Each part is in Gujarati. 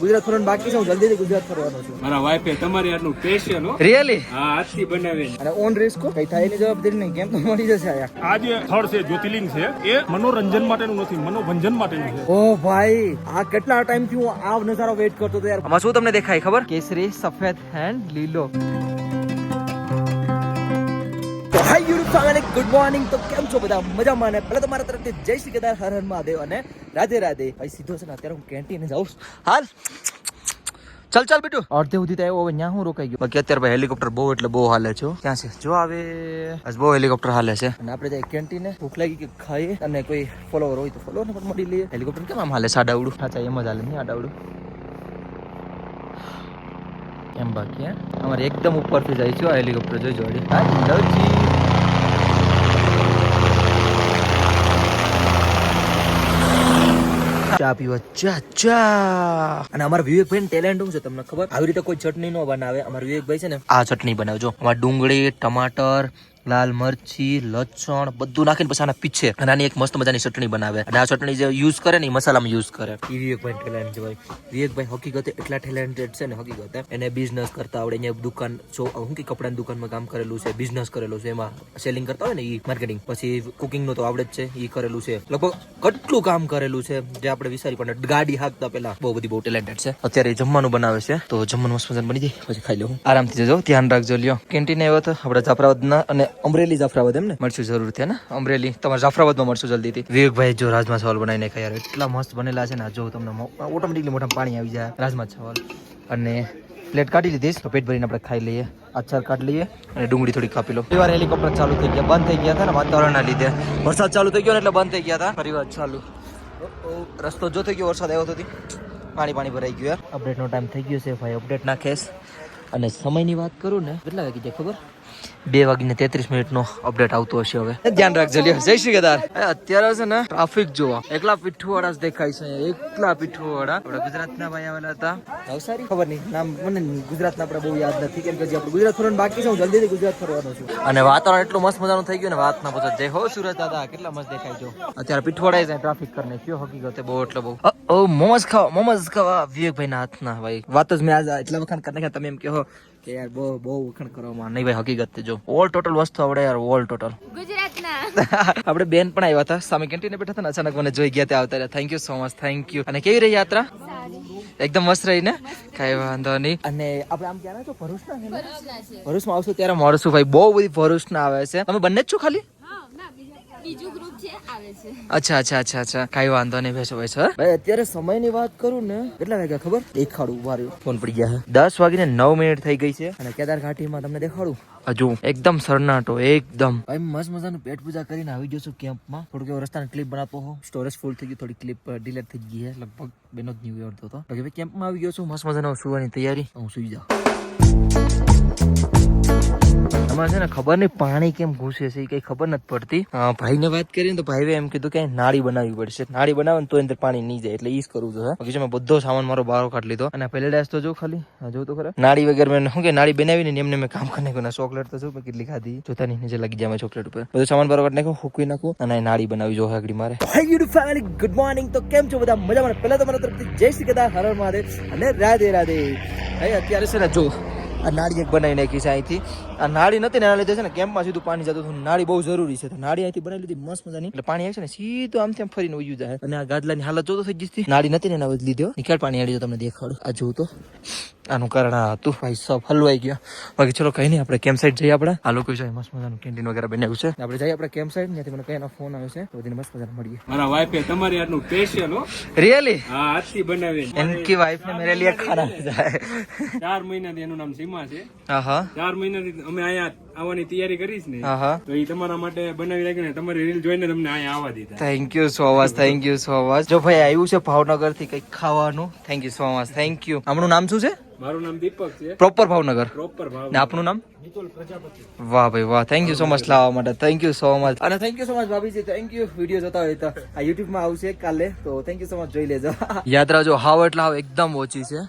ગુજરાત ફરવાનું બાકી છે હું જલ્દીથી ગુજરાત ફરવાનો છું. મારા વાઈફે તમારી આટલું સ્પેશિયલ હો. રિયલી હા આજથી બનાવી અને ઓન રિસ્ક કઈ થાય એની જવાબદારી નહીં. કેમ તો મળી જશે આયા. આ જે સ્થળ છે જ્યોતિર્લિંગ છે. એ મનોરંજન માટેનું નથી મનોભંજન માટેનું છે. ઓ ભાઈ આ કેટલા ટાઈમથી હું આ નજારો વેઇટ કરતો હતો યાર. આમાં શું તમને દેખાય ખબર? કેસરી સફેદ એન્ડ લીલો. ફેમિલી ગુડ મોર્નિંગ તો કેમ છો બધા? મજામાં ને? પહેલા તમારા તરફથી જય શ્રી કેદાર હર હર મહાદેવ અને રાધે રાધે. ભાઈ સીધો છે ને અત્યારે હું કેન્ટીને જાઉં છું. હાલ. ચાલ ચાલ બેટુ. અડધે સુધી તો આવ્યો હવે ત્યાં હું રોકાઈ ગયો? બાકી અત્યારે ભાઈ હેલિકોપ્ટર બહુ એટલે બહુ હાલે છે ક્યાં છે? જો આવે. આજ બહુ હેલિકોપ્ટર હાલે છે. અને આપણે જાય કેન્ટીને ભૂખ લાગી કે ખાઈએ અને કોઈ ફોલોવર હોય તો ફોલોવર પણ મળી લઈએ. હેલિકોપ્ટર કેમ આમ હાલે સાડાવડું સાચા એમ જ હાલે નહીં આડાવડું? એમ બાકી અમારે એકદમ ઉપરથી જાય છે આ હેલિકોપ્ટર જોઈ જોડી હા ચા પીવા. ચા ચા. અને અમારા વિવેકભાઈ ટેલેન્ટ શું છે તમને ખબર? આવી રીતે કોઈ ચટણી નો બનાવે. અમારા વિવેકભાઈ છે ને, આ ચટણી બનાવજો. અમારે ડુંગળી, ટમાટર લાલ મરચી લસણ બધું નાખીને પછી આના પીછે. અને એક મસ્ત મજાની ચટણી બનાવે. અને આ ચટણી જે યુઝ કરે ને એ મસાલામાં યુઝ કરે. એ વિવેકભાઈ ટેલેન્ટ છે ભાઈ વિવેકભાઈ, હકીકતે એટલા ટેલેન્ટેડ છે ને હકીકતે. એને બિઝનેસ કરતા આવડે. અહીંયા દુકાન, જો હું કે કપડાની દુકાનમાં કામ કરેલું છે બિઝનેસ કરેલું છે, એમાં સેલિંગ કરતા હોય ને એ માર્કેટિંગ પછી કુકિંગનું તો આવડે જ છે એ કરેલું છે. લગભગ કેટલું કામ કરેલું છે, જે આપણે વિચારી પણ ગાડી હાંકતા પેલા બહુ બધી બહુ ટેલેન્ટેડ છે. અત્યારે જમવાનું બનાવે છે. તો જમવાનું મસ્ત મજાનું બની જાય. પછી ખાઈ લઉં આરામથી જજો. ધ્યાન રાખજો, લ્યો. કેન્ટીન આવ્યો હતો આપણે જાફરાબાદના અને અમરેલી જાફરાબાદ એમ ને મળશું જરૂર છે ને? અમરેલી. તમારે જાફરાબાદમાં મળશું જલ્દીથી. વિવેકભાઈ જો રાજમા ચાવલ બનાવીને ખાય યાર. એટલા મસ્ત બનેલા છે ને જો તમને ઓટોમેટિકલી મોટા પાણી આવી જાય. રાજમા ચાવલ અને પ્લેટ કાઢી લીધીશ તો પેટ ભરીને આપણે ખાઈ લઈએ. અચ્છાર કાઢી લઈએ. અને ડુંગળી થોડી કાપી લો. ફરીવાર હેલિકોપ્ટર ચાલુ થઈ ગયા. બંધ થઈ ગયા હતા ને વાતાવરણના લીધે. વરસાદ ચાલુ થઈ ગયો ને એટલે બંધ થઈ ગયા હતા. ફરીવાર ચાલુ. રસ્તો જો થઈ ગયો વરસાદ આવ્યો તો તી. પાણી પાણી ભરાઈ ગયું યાર. અપડેટનો ટાઈમ થઈ ગયો છે ભાઈ. અપડેટ નાખેશ અને સમયની વાત કરું ને કેટલા વાગી જાય ખબર? બે વાગીને તેત્રીસ મિનિટનો અપડેટ આવતો હશે હવે. ધ્યાન રાખજો લ્યો. જય શ્રી કેદાર અત્યારે છે ને ટ્રાફિક જોવા. એકલા પીઠુવાળા દેખાય છે. એકલા પીઠુવાળા. આપણા ગુજરાતના ભાઈ આવેલા હતા. નવસારી? ખબર નહીં. નામ મને ગુજરાતના આપણે બહુ યાદ નથી. કેમ કે જે આપણે ગુજરાત ફરવાનું બાકી છે. હું જલ્દીથી ગુજરાત ફરવાનો છું. અને વાતાવરણ એટલું મસ્ત મજાનું થઈ ગયું ને વાત ના પૂછો જય હો સુરત દાદા. કેટલા મસ્ત દેખાય જો અત્યારે પીઠવાડા જાય ટ્રાફિક કરીને કયો હકીકત બહુ એટલે બહુ. ઓ મોમોસ ખાવા મોમોસ ખાવા વિવેકભાઈ ના હાથના ભાઈ. વાત જ મેં આજ એટલા વખત કરી નાખ્યા. તમે એમ કહો કે યાર બહુ બહુ વખાણ કરવામાં નહીં ભાઈ હકીકત છે. જો ઓલ ટોટલ વસ્તુ આવડે યાર ઓલ ટોટલ ગુજરાતના. આપણે બેન પણ આવ્યા હતા. સામે કેન્ટીને બેઠા હતા ને અચાનક મને જોઈ ગયા ત્યાં આવતા રહ્યા. Thank you so much thank you અને કેવી રહી યાત્રા? એકદમ મસ્ત રહી ને? કઈ વાંધો નહીં. અને આપણે આમ ક્યાં છો ભરૂચ ના ને? ભરૂચમાં આવશું ત્યારે મળશું ભાઈ બહુ બધી ભરૂચના આવે છે. તમે બંને જ છો ખાલી? ના બીજા બીજું ગ્રુપ છે આવે છે. અચ્છા અચ્છા અચ્છા અચ્છા. કઈ વાંધો નહીં બેસો બેસો ભાઈ અત્યારે સમયની વાત કરું ને કેટલા વાગ્યા ખબર? દેખાડું ઊભા રહ્યો. ફોન પડી ગયા છે દસ વાગીને નવ મિનિટ થઈ ગઈ છે. અને કેદાર ઘાટીમાં તમને દેખાડું? હજુ એકદમ સરનાટો એકદમ. ભાઈ મસ્ત મજાનું પેટ પૂજા કરીને આવી ગયો છું કેમ્પમાં. થોડુંક એવો રસ્તાની ક્લિપ બનાવતો હો સ્ટોરેજ ફૂલ થઈ ગયું થોડી ક્લિપ ડિલેટ થઈ ગઈ છે લગભગ બેનો જ ન્યુ અડધો હતો બાકી ભાઈ કેમ્પમાં આવી ગયો છું મસ્ત મજાનો સુવાની તૈયારી. હું સુઈ જાઉં. અમારે છે ને ખબર નહીં પાણી કેમ ઘૂસે છે એ કઈ ખબર નથી પડતી. ભાઈને વાત કરીને તો ભાઈએ એમ કીધું કે નાળી બનાવવી પડશે. નાળી બનાવે તો અંદર પાણી નહીં જાય એટલે ઈ જ કરવું જોઈએ બાકી મેં બધો સામાન મારો બહાર કાઢી લીધો. અને પહેલે ડાસ તો જો ખાલી જો તો ખરા. નાળી વગર મેં શું કે નાળી બનાવી ને એમને મેં કામ કરી નાખ્યું. ચોકલેટ તો જો મેં કેટલી ખાધી. જોતા નહીં નીચે લાગી જાય ચોકલેટ ઉપર. બધો સામાન બહાર કાઢ નાખ્યું હુકવી નાખું અને નાળી બનાવી જો આગળ મારે. ફેમિલી ગુડ મોર્નિંગ તો કેમ છો બધા? મજામાં પહેલા તમારા તરફથી જય શ્રી કદા હર મહાદેવ અને રાધે રાધે. અત્યારે છે ને જો આ નાળી એક બનાવી નાખી છે અહીંથી. આ નાળી નથી ને એના લીધે છે ને કેમ્પમાં સીધું પાણી જતું હતું નાળી બહુ જરૂરી છે. નાળી અહીંથી બનાવી લીધી મસ્ત મજાની. એટલે પાણી આવે છે ને સીધું આમ તેમ ફરીને ઉયું જાય. અને આ ગાદલાની હાલત જોતો થઈ ગઈ નાળી નથી ને એના લીધો નિકાલ પાણી આવી તમને દેખાડું. આ જોતો આનું કારણ હતું. ભાઈ સબ હલવાઈ ગયા. બાકી ચલો કઈ નહીં આપણે કેમ્પ સાઈડ જઈએ આપણે. આ લોકો જાય મસ્ત મજાનું કેન્ટીન વગેરે બનાવ્યું છે. આપણે જઈએ આપણે કેમ્પ સાઈડ ત્યાંથી મને કઈનો ફોન આવે છે. બધીને મસ્ત મજાનું મળીએ. મારા વાઈફે તમારી આજનું સ્પેશિયલ રિયલી આજથી બનાવી એનકી વાઈફ ને મેરે લિયે ખાના જાય. 4 મહિનાથી એનું નામ સીમા છે. હા હા. 4 મહિનાથી અમે અહીંયા આવવાની તૈયારી કરીશ ને તો એ તમારા માટે બનાવી રાખીને તમારી રીલ જોઈને તમને અહીંયા આવવા દીધા. Thank you so much thank you so much જો ભાઈ આવ્યું છે ભાવનગરથી કંઈક ખાવાનું thank you so much thank you આપણું નામ શું છે? મારું નામ દીપક છે. પ્રોપર ભાવનગર. પ્રોપર ભાવનગર. ને આપનું નામ? વાહ ભાઈ વાહ થેન્ક યુ સો મચ લાવવા માટે થેન્ક યુ સો મચ અને થેન્ક યુ સો મચ ભાભીજી થેન્ક યુ વીડિયો જોતા હોય તો આ યુટ્યુબમાં આવશે કાલે તો થેન્ક યુ સો મચ જોઈ લેજો. યાદ રાખજો હાવ એટલે હાવ એકદમ ઓછી છે.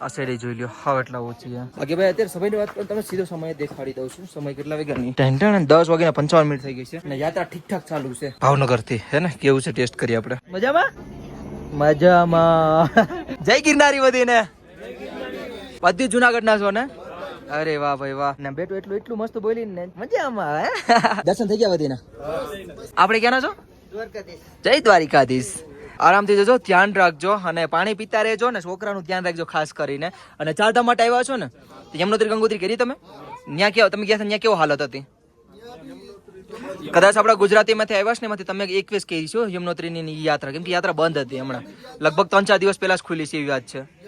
આ સાઈડે જોઈ લ્યો હાવ એટલા ઓછી છે. બાકી ભાઈ અત્યારે સમયની વાત કરું તમે સીધો સમય દેખાડી દઉં છું. સમય કેટલા વાગ્યાની ટેન્ટન દસ વાગ્યા પંચાવન મિનિટ થઈ ગઈ છે. અને યાત્રા ઠીક ઠાક ચાલુ છે. ભાવનગરથી હે ને? કેવું છે ટેસ્ટ કરીએ આપણે? મજામાં? મજામાં. જય ગિરનારી વધીને. બધી જુનાગઢ ના છો ને? અરે વાહ ભાઈ વાહ. ને બેટું એટલું એટલું મસ્ત બોલી ને. મજામાં દર્શન થઈ ગયા વધીને? આપણે ક્યાંના છો? જય દ્વારિકાધીશ. આરામથી જજો, ધ્યાન રાખજો અને પાણી પીતા રહેજો ને છોકરાનું ધ્યાન રાખજો ખાસ કરીને. અને ચાલતા માટે આવ્યા છો ને? યમનોત્રી ગંગોત્રી કરી તમે? ત્યાં કેવો તમે ગયા ત્યાં કેવો હાલત હતી? કદાચ આપણા ગુજરાતીમાંથી આવ્યા છે ને, એમાંથી તમે એકવીસ કહી છો યમનોત્રીની યાત્રા. કેમ કે યાત્રા બંધ હતી હમણાં. લગભગ ત્રણ ચાર દિવસ પહેલા જ ખુલી છે એવી વાત છે.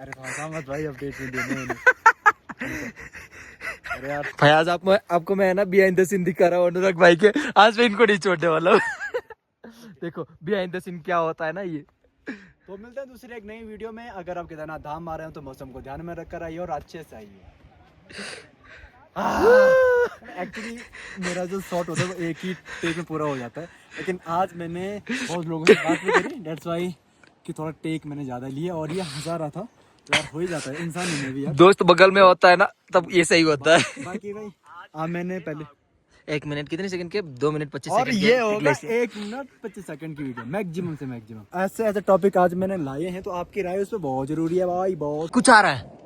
अरे मत भाई अपडेट अरे यार। आज आप आपको मैं है ना बिहाइंड द सीन दिखा रहा हूँ अनुराग भाई के। आज मैं इनको नहीं छोड़ने वाला हूँ। देखो बिहाइंड द सीन क्या होता है ना ये। तो मिलते हैं दूसरे एक नई वीडियो में। अगर आप केदारनाथ धाम आ रहे हैं तो मौसम को ध्यान में रखकर आइए और अच्छे से आइए। एक्चुअली मेरा जो शॉट होता है वो एक ही टेक में पूरा हो जाता है। लेकिन आज मैंने बहुत लोगों से बात भी करी। डेट्स वाई कि थोड़ा टेक मैंने ज़्यादा लिया। और ये हंसा रहा था। यार हो ही जाता है इंसान में भी यार। दोस्त बगल में होता है ना तब ये सही होता है। बाकी भाई हाँ मैंने पहले एक मिनट कितने सेकंड के? दो मिनट पच्चीस और ये होगा एक मिनट पच्चीस सेकंड की वीडियो मैक्सिमम से मैक्सिमम। ऐसे ऐसे टॉपिक आज मैंने लाए हैं तो आपकी राय उस पर बहुत ज़रूरी है भाई बहुत। कुछ आ रहा है।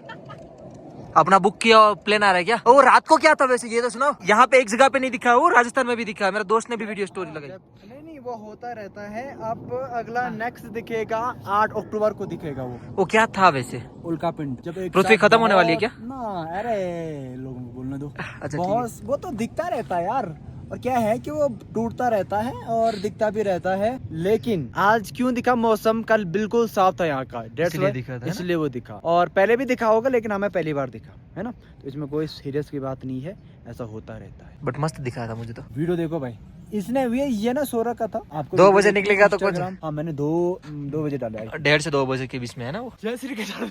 अपना बुक किया और प्लेन आ रहा है क्या? वो रात को क्या था वैसे? ये तो सुनो यहाँ पे एक जगह पे नहीं दिखा वो राजस्थान में भी दिखा मेरा दोस्त ने भी वीडियो स्टोरी लगाई। नहीं वो होता रहता है। अब अगला नेक्स्ट दिखेगा आठ अक्टूबर को दिखेगा वो। वो क्या था वैसे? उल्का पिंड। जब पृथ्वी खत्म होने वाली है क्या? ना अरे लोगों को बोलने दो। अच्छा, बहुत वो तो दिखता रहता है यार। और क्या है कि वो टूटता रहता है और दिखता भी रहता है। लेकिन आज क्यों दिखा मौसम? कल बिल्कुल साफ़ था यहाँ का। इसलिए दिखा था, ना? इसलिए वो दिखा। और पहले भी दिखा होगा लेकिन हमें पहली बार दिखा है ना? तो इसमें कोई सीरियस की बात नहीं है ऐसा होता रहता है। बट मस्त दिखा था मुझे तो। वीडियो देखो भाई। इसने ये ये ना सोरा का था। आपको दो बजे निकलेगा तो कुछ- हाँ मैंने दो दो बजे डाला डेढ़ से दो बजे के बीच में है ना वो? जय श्री कृष्ण।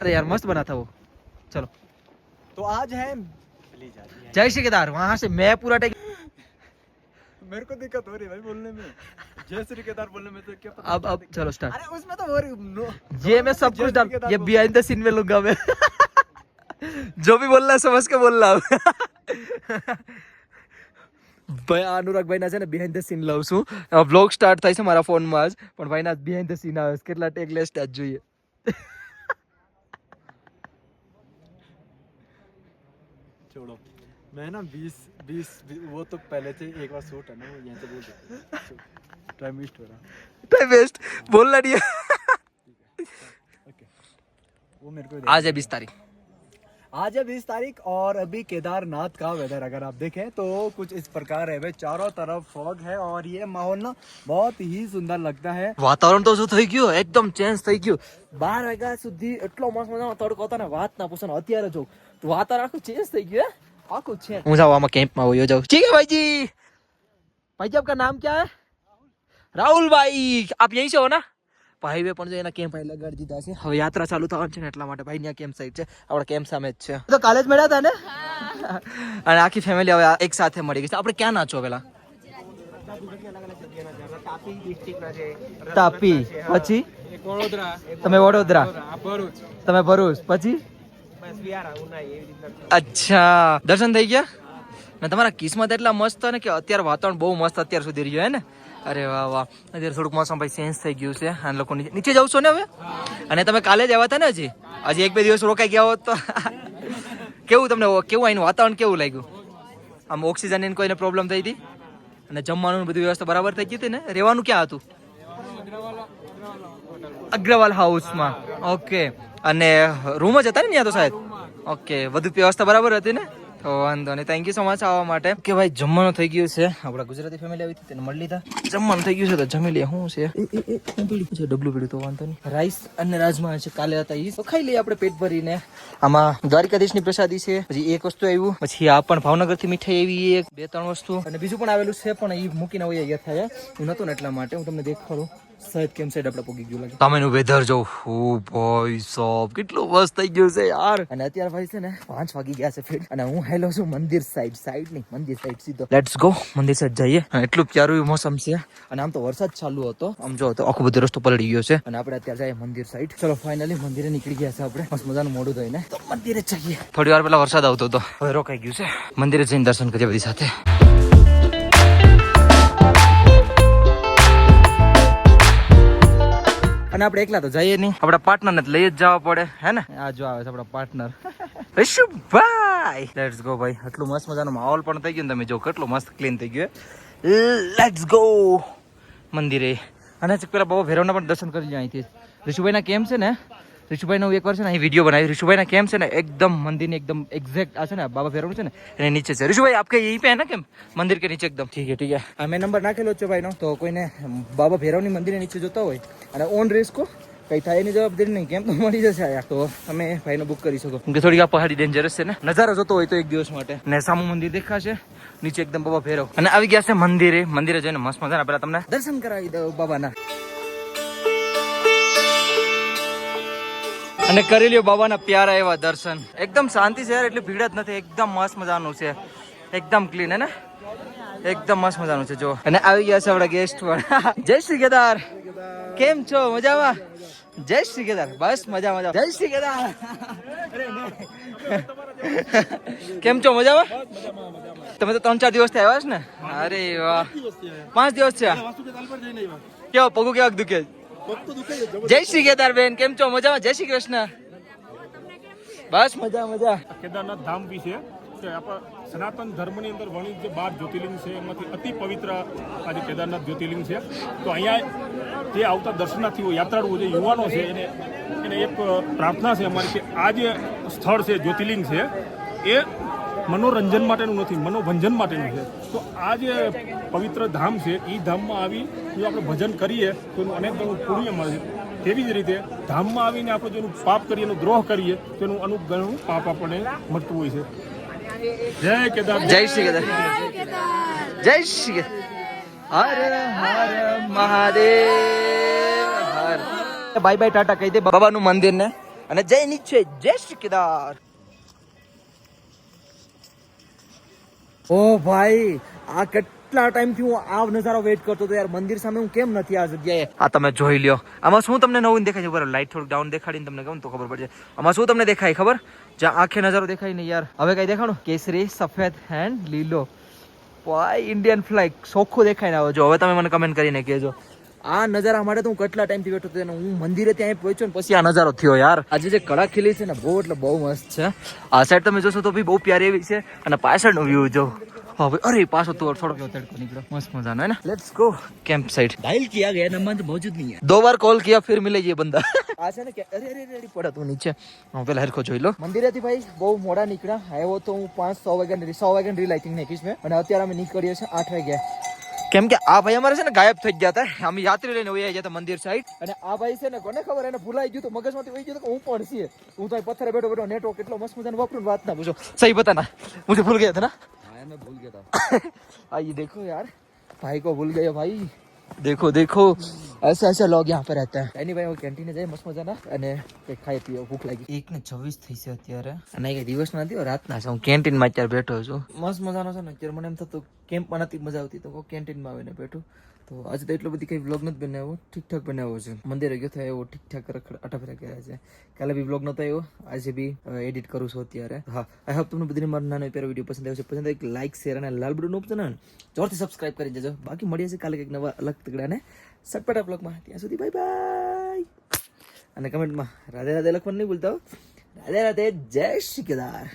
अरे यार मस्त बना था वो। चलो। तो आज है। जय श्री केदार वहां से मैं पूरा टेक मेरे को दिक्कत हो रही है भाई बोलने में जय श्री केदार बोलने में तो क्या पता अब अब चलो स्टार्ट अरे उसमें तो हो रही नो ये मैं सब जय कुछ श्री डाल केदार ये बोल- बिहाइंड द सीन में लूंगा मैं जो भी बोलना है समझ के बोलना अब ભાઈ આ અનુરાગ ભાઈ ના છે ને બિહાઇન્ડ ધ સીન લઉં છું બ્લોગ સ્ટાર્ટ થાય છે મારા ફોનમાં જ પણ ભાઈ ના બિહાઇન્ડ ધ સીન આવે છે કેટલા ટેક લેસ્ટ જ જોઈએ छोड़ो मैं ना बीस बीस वो तो पहले से एक बार शूट है ना वो यहाँ से बोल देते टाइम वेस्ट हो रहा टाइम वेस्ट बोलना नहीं है ओके वो मेरे को आज है बीस तारीख आज है बीस तारीख और अभी केदारनाथ का वेदर अगर आप देखें तो कुछ इस प्रकार है भाई चारों तरफ फॉग है और ये माहौल ना बहुत ही सुंदर लगता है વાતાવરણ તો શું થઈ ગયું એકદમ ચેન્જ થઈ ગયું બાર વાગ્યા સુધી એટલો મસ્ત મજાનો તડકો હતો ને વાત ના પૂછો ને અત્યારે જો તો વાતાવરણ આખું ચેન્જ થઈ ગયું હે આખું છે હું જાઉં આમાં કેમ્પમાં હું જાઉં ઠીક है भाई जी भाई जी आपका नाम क्या है राहुल भाई आप यहीं से हो ना ભાઈ પણ જો એના કેમ્પ અહીં લગાડી દીધા છે હવે યાત્રા ચાલુ થવાની છે ને એટલા માટે ભાઈ ત્યાં કેમ્પ સાઈડ છે આપણા કેમ્પ સામે જ છે તો કાલે જ મળ્યા હતા ને અને આખી ફેમિલી હવે એક સાથે મળી ગઈ છે આપણે ક્યાં ના છો પેલા તાપી પછી વડોદરા તમે વડોદરા આ ભરૂચ તમે ભરૂચ પછી અચ્છા. દર્શન થઈ ગયા? ને તમારા કિસ્મત એટલા મસ્ત ને કે અત્યારે વાતાવરણ બહુ મસ્ત અત્યાર સુધી રહ્યું, હે ને? અરે વાહ વાહ. અત્યારે થોડુંક મોસમ ભાઈ ચેન્જ થઈ ગયું છે. અને લોકો નીચે જાવ છો ને હવે? અને તમે કાલે જ આવ્યા હતા ને હજી? હજી એક બે દિવસ રોકાઈ ગયા હોત તો. કેવું તમને કેવું અહીંનું વાતાવરણ કેવું લાગ્યું? આમ ઓક્સિજન એને કોઈને પ્રોબ્લેમ થઈ હતી? અને જમવાનું બધી વ્યવસ્થા બરાબર થઈ ગઈ હતી ને? રહેવાનું ક્યાં હતું? અગ્રવાલ હાઉસમાં ઓકે અને રૂમ જ હતા ને ત્યાં તો સાહેબ ઓકે બધું વ્યવસ્થા બરાબર હતી ને? તો વાંધો નહીં. થેન્ક યુ સો મચ આવવા માટે. કે ભાઈ જમવાનું થઈ ગયું છે. આપણા ગુજરાતી ફેમિલી આવી હતી તેને મળી લીધા. જમવાનું થઈ ગયું છે તો જમી લઈએ શું છે? ડબલું પીડ્યું તો વાંધો નહીં. રાઈસ અને રાજમા છે કાલે હતા એ તો ખાઈ લઈએ આપણે પેટ ભરીને. આમાં દ્વારિકાધીશની પ્રસાદી છે પછી એક વસ્તુ આવ્યું પછી આ પણ ભાવનગરથી મીઠાઈ એવી એક બે ત્રણ વસ્તુ. અને બીજું પણ આવેલું છે પણ એ મૂકીને હોય ગયા થાય. એ નતો ને એટલા માટે હું તમને દેખાડું. શાયદ કેમ સાઈડ આપણે પોગી ગયું લાગે? તમે નું વેધર જો ઓ ભાઈ સાહેબ કેટલું મસ્ત થઈ ગયું છે યાર. અને અત્યારે ભાઈ છે ને પાંચ વાગી ગયા છે ફિટ. અને હું હેલો છું મંદિર સાઈડ સાઈડ નહીં મંદિર સાઈડ સીધો. લેટ્સ ગો મંદિર સાઈડ જઈએ. એટલું પ્યારું મોસમ છે. અને આમ તો વરસાદ ચાલુ હતો. આમ જો તો આખો બધો રસ્તો પલળી ગયો છે. અને આપણે અત્યારે જઈએ મંદિર સાઈડ ચલો ફાઇનલી મંદિરે નીકળી ગયા છે આપણે. મસ્ત મજાનું મોડું થઈને. તો મંદિરે જઈએ. થોડી વાર પહેલા વરસાદ આવતો હતો. હવે રોકાઈ ગયું છે. મંદિરે જઈને દર્શન કરીએ બધી સાથે. અને આપણે એકલા તો જઈએ નહીં. આપણા પાર્ટનર ને લઈ જ જવા પડે હે ને? આ જો આવે છે આપણા પાર્ટનર ઋષભભાઈ લેટ્સ ગો ભાઈ. આટલું મસ્ત મજાનો માહોલ પણ થઈ ગયો ને તમે જો કેટલું મસ્ત ક્લીન થઈ ગયું લેટ્સ ગો મંદિરે. અને પેલા બાબા ભૈરવના પણ દર્શન કરી લ્યો અહીંથી. ઋષુભાઈના કેમ છે ને? ઋષુભાઈનો એક એકવાર છે ને અહીં વીડિયો બનાવી. ઋષુભાઈના કેમ છે ને એકદમ મંદિરની એકદમ એક્ઝેક્ટ આ છે ને બાબા ફેરવાનું છે ને એને નીચે છે. ઋષુભાઈ આપકે એ પે ના કેમ? મંદિર કે નીચે એકદમ. ઠીક છે ઠીક છે. આ મેં નંબર નાખેલો છે ભાઈનો. તો કોઈને બાબા ભૈરવની મંદિર નીચે જોતા હોય અને ઓન રિસ્કો કઈ થાય એની જવાબદારી નહીં. કેમ તો મળી જશે આયા. તો અમે ભાઈનો બુક કરી શકો. કે થોડીક આ પહાડી ડેન્જરસ છે ને. નજારો જોતો હોય તો એક દિવસ માટે. ને સામુ મંદિર દેખાશે નીચે એકદમ બાબા ભેરવ અને આવી ગયા છે મંદિરે. મંદિરે જઈને મસ્ત મજાના પેલા તમને દર્શન કરાવી દઉં બાબાના. અને કરી લ્યો બાબાના પ્યારા એવા દર્શન. એકદમ શાંતિ છે યાર, એટલી ભીડ જ નથી. એકદમ મસ્ત મજાનું છે. એકદમ ક્લીન હે એકદમ મસ્ત મજાનું છે, જો. અને આવી ગયા છે આપણા ગેસ્ટ પણ જય શ્રી કેદાર. કેમ છો? મજામાં? જય શ્રી કેદાર. બસ મજા મજા. જય શ્રી કેદાર. કેમ છો? મજામાં? તમે તો ત્રણ, ચાર દિવસથી આવ્યા છો ને? અરે વાહ. પાંચ દિવસ છે કેવો, પગું કેવા દુખે જય શ્રી કેદાર બેન, કેમ છો? મજામાં? જય શ્રી કૃષ્ણ. બસ મજા મજા. કેદારનાથ ધામ બી આપણા સનાતન ધર્મની અંદર વર્ણિત જે બાર જ્યોતિર્લિંગ છે, એમાંથી અતિ પવિત્ર આજે કેદારનાથ જ્યોતિર્લિંગ છે. તો અહીંયા જે આવતા દર્શનાર્થીઓ યાત્રાળુઓ જે યુવાનો છે, એને એને એક પ્રાર્થના છે અમારી કે આ જે સ્થળ છે જ્યોતિર્લિંગ છે, એ મનોરંજન માટેનું નથી, મનોભંજન માટેનું છે. તો આ જે પવિત્ર ધામ છે એ ધામમાં આવી જો આપણે ભજન કરીએ, તો એનું અનેક ગણું પુણ્ય મળે તેવી જ રીતે ધામમાં આવીને આપણે જેનું પાપ કરીએ, એનો દ્રોહ કરીએ, તો એનું અનુપ ગણું પાપ આપણને મળતું હોય છે. જય કેદાર જય શ્રી કેદાર. જય Shri Har Har Mahadev, Har. Bye bye tata કહી દે બાબાનું મંદિર ને અને જય નીચે જય શ્રી કેદાર. ઓ ભાઈ, આ કેટલા ટાઈમથી હું આ નજારો વેઇટ કરતો હતો યાર. મંદિર સામે હું કેમ નથી આ જગ્યાએ? આ તમે જોઈ લ્યો. આમાં શું તમને નવું દેખાય છે? બરાબર લાઈટ થોડુંક ડાઉન દેખાડીને તમને કહું તો ખબર પડશે આમાં શું તમને દેખાય ખબર? જ્યાં આંખે નજારો દેખાય ને યાર. હવે કઈ દેખાડો કેસરી, સફેદ હેન્ડ લીલો. ભાઈ ઇન્ડિયન ફ્લેગ સોખું દેખાય ને આવે જો. હવે તમે મને કમેન્ટ કરીને કહેજો. આ નજારા માટે હું કેટલા ટાઈમથી બેઠો હતો હું મંદિરે ત્યાં પહોંચ્યો ને પછી આ નજારો થયો યાર. આજે જે કળા ખીલી છે ને બહુ એટલે બહુ મસ્ત છે. આ સાઈડ તમે જોશો તો બી બહુ પ્યારી એવી છે અને પાછળ નો વ્યૂ જો હવે અરે પાછો તો થોડો કેવો તડકો નીકળ્યો. મસ્ત મજાનો હે ને? Let's go camp site dial किया गया नंबर આ છે ને કે અરે નીચે. હું પેલા હરખો જોઈ લો. મંદિરેથી ભાઈ બહુ મોડા નીકળ્યા. આવ્યો તો હું પાંચ સો વાગ્યા સો વાગ્યા રીલ આઈ થિંક નીકળીશ અને અત્યારે અમે નીકળીએ છીએ આઠ વાગ્યા. કેમ કે આ ભાઈ અમારે છે ને ગાયબ થઈ ગયા હતા. અમે યાત્રી લઈને વહી ગયા હતા મંદિર સાઈડ અને આ ભાઈ છે ને કોને ખબર? એને ભૂલાઈ ગયું તો મગજમાંથી વહી ગયું કે હું પણ છીએ. હું તો પથ્થરે બેઠો બેઠો નેટવર્ક કેટલો મસ્ત મજાનો વાપરું વાત ના પૂછો. સહી બતા ના મુજે ભૂલ ગયા હતા ના. ભૂલ ગયા હતા આ દેખો યાર. ભાઈ કો ભૂલ ગયો ભાઈ. देखो देखो ऐसे ऐसे लोग यहाँ पे रहते हैं એની ભાઈ હું કેન્ટીને જઈ મસ્ત મજાના અને કંઈક ખાઈ પીએ ભૂખ લાગી એક ને છવ્વીસ થઈ છે અત્યારે અને કઈ દિવસ નથી હો, રાતના છે હું કેન્ટીનમાં અત્યારે બેઠો છું મસ્ત મજાનો છે ને અત્યારે મને એમ થતું કેમ્પમાં નથી મજા આવતી તો કેન્ટીનમાં આવીને બેઠું તો આજે તો એટલો બધી કંઈ વ્લોગ નથી બનાવ્યો, ઠીકઠાક બનાવ્યો છે. મંદિરે ગયો થયો એવો ઠીકઠાક અટાફરા કર્યા છે. કાલે બી વ્લોગ નહોતો આવ્યો, આજે બી એડિટ કરું છું અત્યારે. હા આઈ હોપ તમને બધી મારો નાનો પહેલો વીડિયો પસંદ આવ્યો છે. પસંદ એક લાઈક શેર અને લાલ બટન ને જોરથી સબસ્ક્રાઇબ કરી દેજો. બાકી મળીએ છીએ કાલે કંઈક નવા અલગ તગડાને સટપટા બ્લોગમાં ત્યાં સુધી બાય બાય અને કમેન્ટમાં રાધે રાધે લખવાનું નહીં ભૂલતા રાધે રાધે જય શ્રી કેદાર.